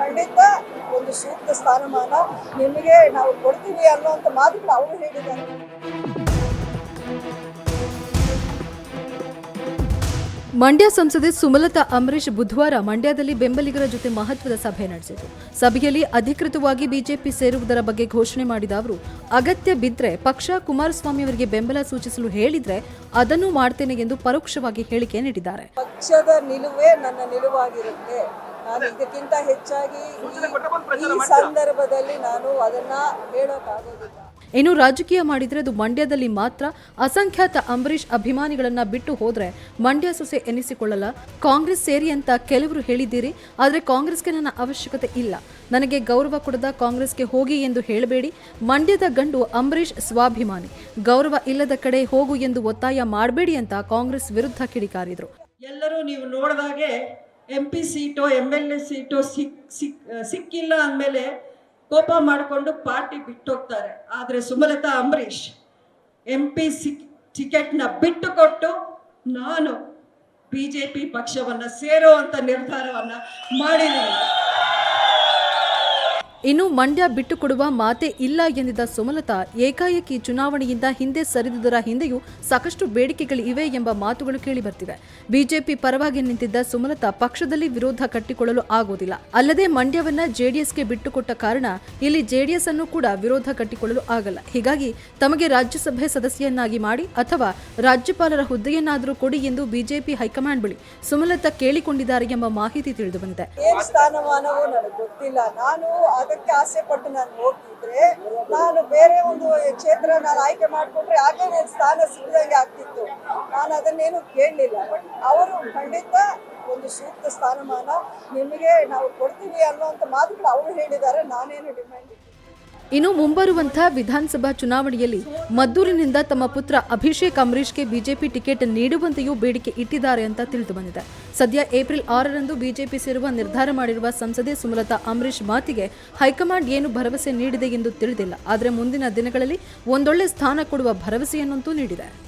ಖಂಡಿತ ಒಂದು ಸೂಕ್ತ ಸ್ಥಾನಮಾನ ನಿಮಗೆ ನಾವು ಕೊಡ್ತೀವಿ ಅನ್ನುವಂಥ ಮಾತುಗಳು ಅವರು ಹೇಳಿದ್ದಾರೆ. ಮಂಡ್ಯ ಸಂಸದೆ ಸುಮಲತಾ ಅಂಬರೀಶ್ ಬುಧವಾರ ಮಂಡ್ಯದಲ್ಲಿ ಬೆಂಬಲಿಗರ ಜೊತೆ ಮಹತ್ವದ ಸಭೆ ನಡೆಸಿತು ಸಭೆಯಲ್ಲಿ ಅಧಿಕೃತವಾಗಿ ಬಿಜೆಪಿ ಸೇರುವುದರ ಬಗ್ಗೆ ಘೋಷಣೆ ಮಾಡಿದ ಅವರು ಅಗತ್ಯ ಬಿದ್ದರೆ ಪಕ್ಷ ಕುಮಾರಸ್ವಾಮಿ ಅವರಿಗೆ ಬೆಂಬಲ ಸೂಚಿಸಲು ಹೇಳಿದ್ರೆ ಅದನ್ನು ಮಾಡ್ತೇನೆ ಎಂದು ಪರೋಕ್ಷವಾಗಿ ಹೇಳಿಕೆ ನೀಡಿದ್ದಾರೆ. ಪಕ್ಷದ ನಿಲುವೇ ನನ್ನ ನಿಲುವಾಗಿರುತ್ತೆ. ನಾನು ಇದಕ್ಕಿಂತ ಹೆಚ್ಚಾಗಿ ಈ- ಸಂದರ್ಭದಲ್ಲಿ ನಾನು ಅದನ್ನ ಹೇಳೋಕ್ಕಾಗೋದಿಲ್ಲ. ಇನ್ನು ರಾಜಕೀಯ ಮಾಡಿದ್ರೆ ಅದು ಮಂಡ್ಯದಲ್ಲಿ ಮಾತ್ರ ಅಸಂಖ್ಯಾತ ಅಂಬರೀಷ್ ಅಭಿಮಾನಿಗಳನ್ನ ಬಿಟ್ಟು ಹೋದ್ರೆ ಮಂಡ್ಯ ಸೊಸೆ ಎನಿಸಿಕೊಳ್ಳಲ್ಲ. ಕಾಂಗ್ರೆಸ್ ಸೇರಿ ಅಂತ ಕೆಲವರು ಹೇಳಿದ್ದೀರಿ ಆದರೆ ಕಾಂಗ್ರೆಸ್ಗೆ ನನ್ನ ಅವಶ್ಯಕತೆ ಇಲ್ಲ. ನನಗೆ ಗೌರವ ಕೊಡದ ಕಾಂಗ್ರೆಸ್ಗೆ ಹೋಗಿ ಎಂದು ಹೇಳಬೇಡಿ. ಮಂಡ್ಯದ ಗಂಡು ಅಂಬರೀಷ್ ಸ್ವಾಭಿಮಾನಿ. ಗೌರವ ಇಲ್ಲದ ಕಡೆ ಹೋಗು ಎಂದು ಒತ್ತಾಯ ಮಾಡಬೇಡಿ ಅಂತ ಕಾಂಗ್ರೆಸ್ ವಿರುದ್ಧ ಕಿಡಿಕಾರಿದ್ರು. ಎಲ್ಲರೂ ನೀವು ನೋಡಿದಾಗೆ M P seat M L A seat ಸಿಕ್ ಸಿಕ್ ಸಿಕ್ಕಿಲ್ಲ ಅಂದಮೇಲೆ ಕೋಪ ಮಾಡಿಕೊಂಡು ಪಾರ್ಟಿ ಬಿಟ್ಟೋಗ್ತಾರೆ. ಆದರೆ ಸುಮಲತಾ, ಅಂಬರೀಷ್ ಎಂ ಪಿ ಸಿಕ್, ಟಿಕೆಟ್ನ ಬಿಟ್ಟು ಕೊಟ್ಟು ನಾನು ಬಿ ಜೆ ಪಿ ಪಕ್ಷವನ್ನು ಸೇರುವಂಥ ನಿರ್ಧಾರವನ್ನು ಮಾಡಿದ್ದೀನಿ. ಇನ್ನು ಮಂಡ್ಯ ಬಿಟ್ಟುಕೊಡುವ ಮಾತೇ ಇಲ್ಲ ಎಂದಿದ್ದ ಸುಮಲತಾ ಏಕಾಏಕಿ ಚುನಾವಣೆಯಿಂದ ಹಿಂದೆ ಸರಿದುದರ ಹಿಂದೆಯೂ ಸಾಕಷ್ಟು ಬೇಡಿಕೆಗಳು ಇವೆ ಎಂಬ ಮಾತುಗಳು ಕೇಳಿಬರ್ತಿವೆ. ಬಿಜೆಪಿ ಪರವಾಗಿ ನಿಂತಿದ್ದ ಸುಮಲತಾ ಪಕ್ಷದಲ್ಲಿ ವಿರೋಧ ಕಟ್ಟಿಕೊಳ್ಳಲು ಆಗೋದಿಲ್ಲ. ಅಲ್ಲದೆ ಮಂಡ್ಯವನ್ನ ಜೆಡಿಎಸ್ಗೆ ಬಿಟ್ಟುಕೊಟ್ಟ ಕಾರಣ ಇಲ್ಲಿ ಜೆಡಿಎಸ್ ಅನ್ನು ಕೂಡ ವಿರೋಧ ಕಟ್ಟಿಕೊಳ್ಳಲು ಆಗಲ್ಲ. ಹೀಗಾಗಿ ತಮಗೆ ರಾಜ್ಯಸಭೆ ಸದಸ್ಯನ್ನಾಗಿ ಮಾಡಿ ಅಥವಾ ರಾಜ್ಯಪಾಲರ ಹುದ್ದೆಯನ್ನಾದರೂ ಕೊಡಿ ಎಂದು ಬಿಜೆಪಿ ಹೈಕಮಾಂಡ್ ಬಳಿ ಸುಮಲತಾ ಕೇಳಿಕೊಂಡಿದ್ದಾರೆ ಎಂಬ ಮಾಹಿತಿ ತಿಳಿದು ಅದಕ್ಕೆ ಆಸೆ ಪಟ್ಟು ನಾನು ಹೋಗ್ತಿದ್ರೆ, ನಾನು ಬೇರೆ ಒಂದು ಕ್ಷೇತ್ರ ನಾನು ಆಯ್ಕೆ ಮಾಡಿಕೊಂಡ್ರೆ ಆಗ ನನ್ನ ಸ್ಥಾನ ಸಿಗದಂಗೆ ಆಗ್ತಿತ್ತು. ನಾನು ಅದನ್ನೇನು ಕೇಳಲಿಲ್ಲ. ಬಟ್ ಅವರು ಖಂಡಿತ ಒಂದು ಸೂಕ್ತ ಸ್ಥಾನಮಾನ ನಿಮಗೆ ನಾವು ಕೊಡ್ತೀವಿ ಅಂತ ಮಾತುಗಳು ಅವರು ಹೇಳಿದ್ದಾರೆ. ನಾನೇನು ಡಿಮ್ಯಾಂಡ್ ಇನ್ನು ಮುಂಬರುವಂತಹ ವಿಧಾನಸಭಾ ಚುನಾವಣೆಯಲ್ಲಿ ಮದ್ದೂರಿನಿಂದ ತಮ್ಮ ಪುತ್ರ ಅಭಿಷೇಕ್ ಅಂಬರೀಷ್ಗೆ ಬಿಜೆಪಿ ಟಿಕೆಟ್ ನೀಡುವಂತೆಯೂ ಬೇಡಿಕೆ ಇಟ್ಟಿದ್ದಾರೆ ಅಂತ ತಿಳಿದು ಬಂದಿದೆ. ಸದ್ಯ ಏಪ್ರಿಲ್ ಆರರಂದು ಬಿಜೆಪಿ ಸೇರುವ ನಿರ್ಧಾರ ಮಾಡಿರುವ ಸಂಸದೆ ಸುಮಲತಾ ಅಂಬರೀಷ್ ಮಾತಿಗೆ ಹೈಕಮಾಂಡ್ ಏನು ಭರವಸೆ ನೀಡಿದೆ ಎಂದು ತಿಳಿದಿಲ್ಲ. ಆದರೆ ಮುಂದಿನ ದಿನಗಳಲ್ಲಿ ಒಂದೊಳ್ಳೆ ಸ್ಥಾನ ಕೊಡುವ ಭರವಸೆಯನ್ನಂತೂ ನೀಡಿದೆ.